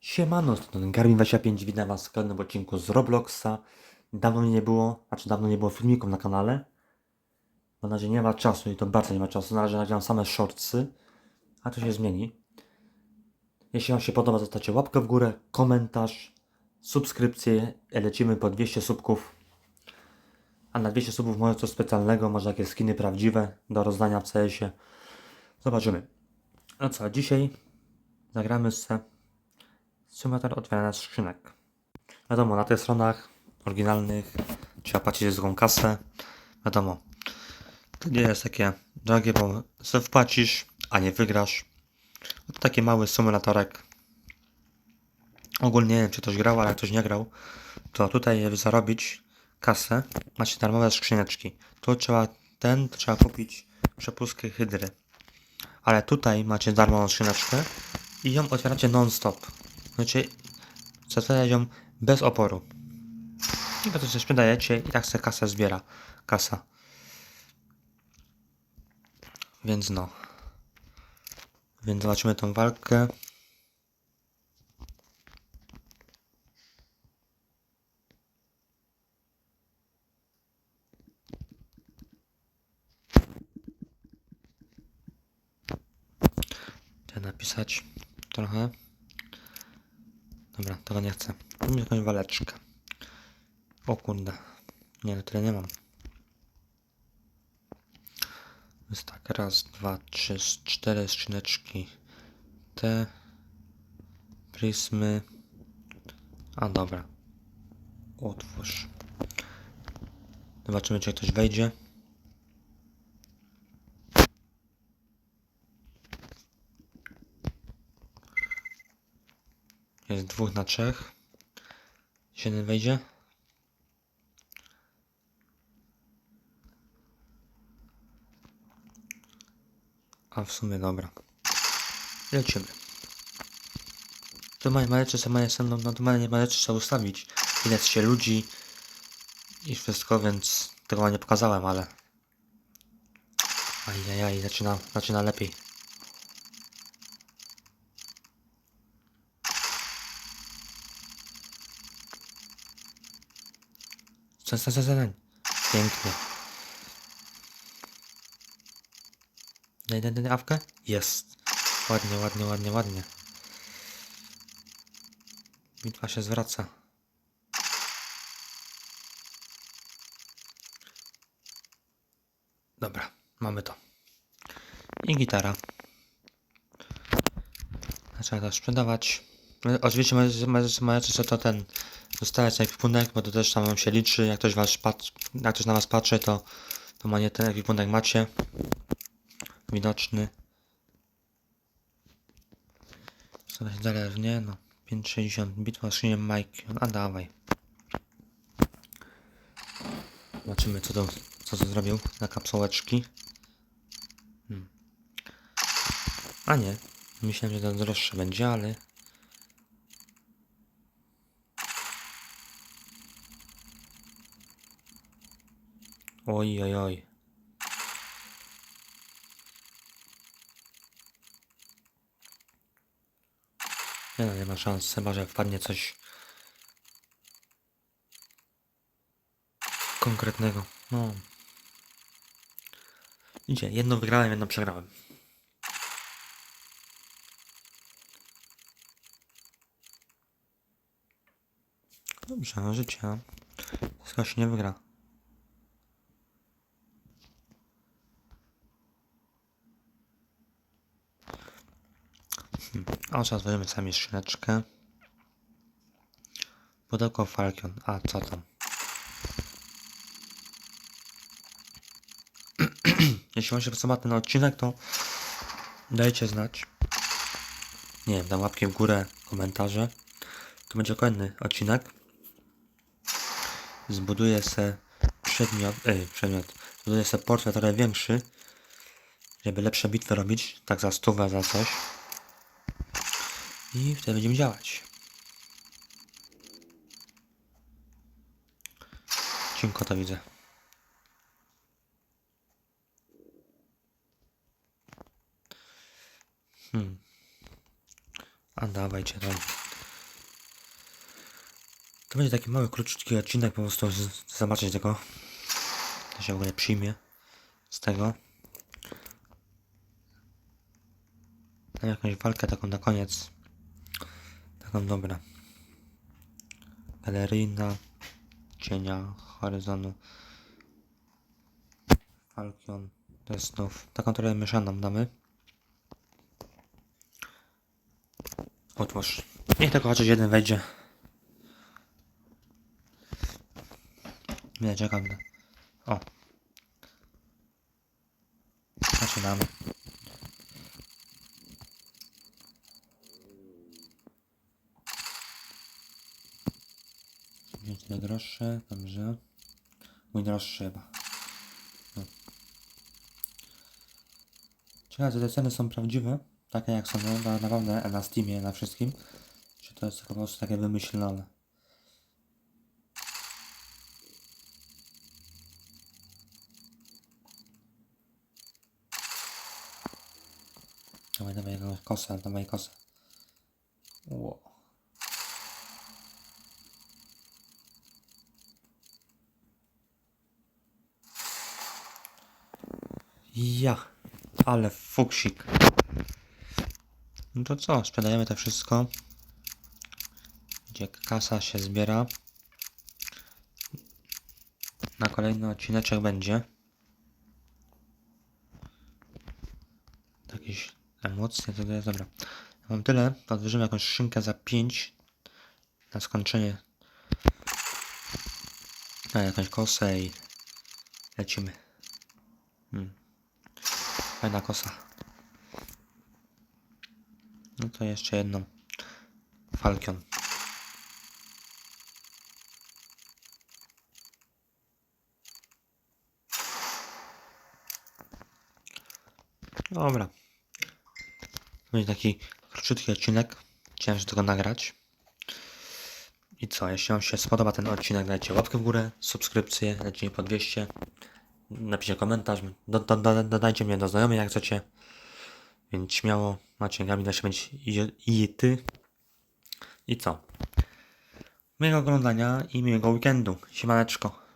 Siemano, to Garmin25, witam was w kolejnym odcinku z Robloxa. Dawno mnie nie było, znaczy dawno nie było filmików na kanale. Bo na razie nie ma czasu i to bardzo nie ma czasu. Na razie nagrywam same shortsy, a to się zmieni. Jeśli wam się podoba, zostawcie łapkę w górę, komentarz, subskrypcję. Lecimy po 200 subków. A na 200 subów może coś specjalnego, może jakieś skiny prawdziwe do rozdania w CS-ie. Zobaczymy. No co, dzisiaj zagramy se symulator otwierania skrzynek. Wiadomo, na tych stronach oryginalnych trzeba płacić zwykłą kasę. Wiadomo, to nie jest takie drogie, bo sobie wpłacisz, a nie wygrasz. No to taki mały symulatorek. Ogólnie nie wiem, czy ktoś grał, ale jak ktoś nie grał, to tutaj, żeby zarobić kasę, macie darmowe skrzyneczki. Tu trzeba, ten, trzeba kupić przepustkę hydry. Ale tutaj macie darmową skrzyneczkę i ją otwieracie non-stop. Znaczy, otwierać ją bez oporu. I potem coś sprzedajecie i tak se kasa zbiera. Kasa. Więc no. Więc zobaczymy tą walkę. Chcę napisać trochę. Dobra, tego nie chcę. Mi jakąś waleczkę. O kurde. Nie, no tyle nie mam. Jest tak, raz, dwa, trzy, cztery skrzyneczki. Te prismy. A dobra. Otwórz. Zobaczymy, czy ktoś wejdzie. Jest dwóch na trzech. Jeden wejdzie? A w sumie dobra. Lecimy. To mają maleczy, co mają no, no to mają maleczy trzeba ustawić. Ile się ludzi i wszystko, więc tego nie pokazałem, ale... Ajajaj, zaczyna, zaczyna lepiej. Stań, stań, stań. Pięknie. Daj, daj, daj awkę? Jest. Ładnie, ładnie, ładnie, ładnie. Bitwa się zwraca. Dobra, mamy to. I gitara. Trzeba to sprzedawać. Oczywiście możecie sobie to ten zostawiać na ekwipunek, bo to też tam się liczy. Jak ktoś, was pat, jak ktoś na was patrzy, to, to ma nie ten ekwipunek macie. Widoczny. Się zależnie, no. 5,60 bitwa skrzynię Mike. A dawaj. Zobaczymy co to, co to zrobił na kapsułeczki. Hmm. A nie. Myślałem, że to droższe będzie, ale Oj, oj, oj. Nie no, nie ma szans, chyba że wpadnie coś konkretnego. No. Idzie, jedno wygrałem, jedno przegrałem. Dobrze, no życie. Skoro się nie wygra. A teraz weźmiemy sami skrzyneczkę. Pudełko Falcon. A co tam? Jeśli wam się podoba ten odcinek, to dajcie znać. Nie wiem, dam łapkę w górę, komentarze. To będzie kolejny odcinek. Zbuduję se przedmiot, ej, przedmiot. Zbuduję se portret trochę większy, żeby lepsze bitwy robić, tak za stówę, za coś. I wtedy będziemy działać. Cienko to widzę. Hmm. A dawajcie tam. To będzie taki mały, króciutki odcinek, po prostu zobaczyć tego. To się w ogóle przyjmie z tego. Mam jakąś walkę taką na koniec. Taką dobra. Galeryjna. Cienia, horyzonu. Falcon. To jest znów. Taką trochę mieszaną damy. Otwórz. Niech tylko chociaż jeden wejdzie. Nie, czekam. O. Zaczynamy. Mieć najdroższe, dobrze. Mój droższy chyba. No. Ciekawe, czy te ceny są prawdziwe, takie jak są na, na, naprawdę na Steamie, na wszystkim. Czy to jest po prostu takie wymyślone? Dawaj, dawaj jakąś kosę, dawaj kosę. Ło. Ja, ale fuksik. No to co, sprzedajemy to wszystko. Gdzie kasa się zbiera. Na kolejny odcineczek będzie. Jakieś emocje, to jest dobra. Ja mam tyle, odwyżymy jakąś szynkę za 5 na skończenie. A jakąś kosę i lecimy. Fajna kosa. No to jeszcze jedną. Falcon. Dobra. Będzie taki króciutki odcinek. Chciałem tego nagrać. I co, jeśli Wam się spodoba ten odcinek, dajcie łapkę w górę, subskrypcję, lecimy po 200. Napiszcie komentarz, do, do, do, dodajcie mnie do znajomych jak chcecie. Więc śmiało, macie Gabi 25 i, i ty. I co? Miłego oglądania i miłego weekendu. Siemaneczko.